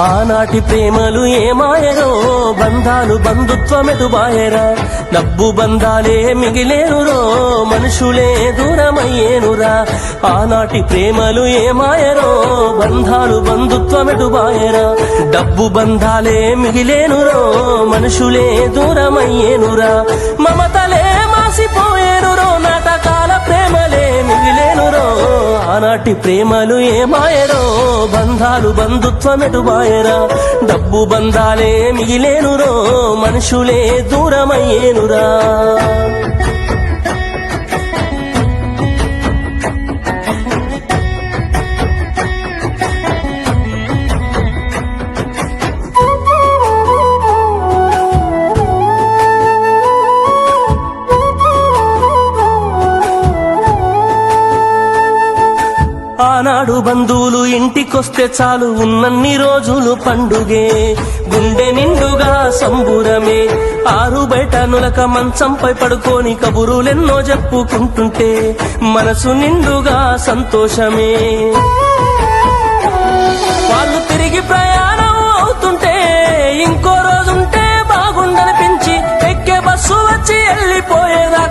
ఆనాటి ప్రేమలు ఏమాయరో బంధాలు బంధుత్వమెదుబాయరా? డబ్బు బంధాలే మిగిలేనురో? మనుషులే దూరమయ్యేనురా? ఆనాటి ప్రేమలు ఏమాయరో బంధాలు బంధుత్వమెదుబాయరా? డబ్బు బంధాలే మిగిలేనురో? మనుషులే దూరమయ్యేనురా? మమతలే మాసిపోయేనురో? నాటకాల ప్రేమలే మిగిలేనురో? ఆనాటి ప్రేమలు ఏమాయరో? బంధాలు బంధుత్వమెటు బాయరా డబ్బు బంధాలే మిగిలేనురో? మనుషులే దూరమయ్యేనురా? ఆనాడు బంధువులు ఇంటికొస్తే చాలు ఉన్నన్ని రోజులు పండుగే. గుండె నిండుగా సంబురమే. ఆరు బయట నులక మంచంపై పడుకొని కబురులెన్నో చెప్పుకుంటుంటే మనసు నిండుగా సంతోషమే. వాళ్ళు తిరిగి ప్రయాణం అవుతుంటే ఇంకో రోజుంటే బాగుండనిపించి ఎక్కే బస్సు వచ్చి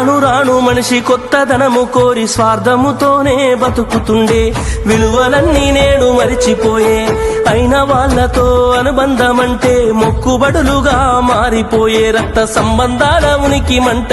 రాను రాను మనిషి కొత్తదనము కోరి స్వార్థముతోనే బతుకుతుండే. విలువలన్నీ నేడు మరిచిపోయే. అయిన వాళ్ళతో అనుబంధమంటే మొక్కుబడులుగా మారిపోయే. రక్త సంబంధాల ఉనికి మంట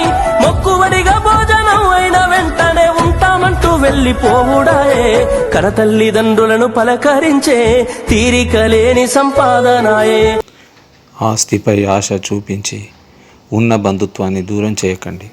వెళ్ళిపోవుడాయే. కన తల్లిదండ్రులను పలకరించే తీరిక లేని సంపాదనాయే. ఆస్తిపై ఆశ చూపించి ఉన్న బంధుత్వాన్ని దూరం చేయకండి.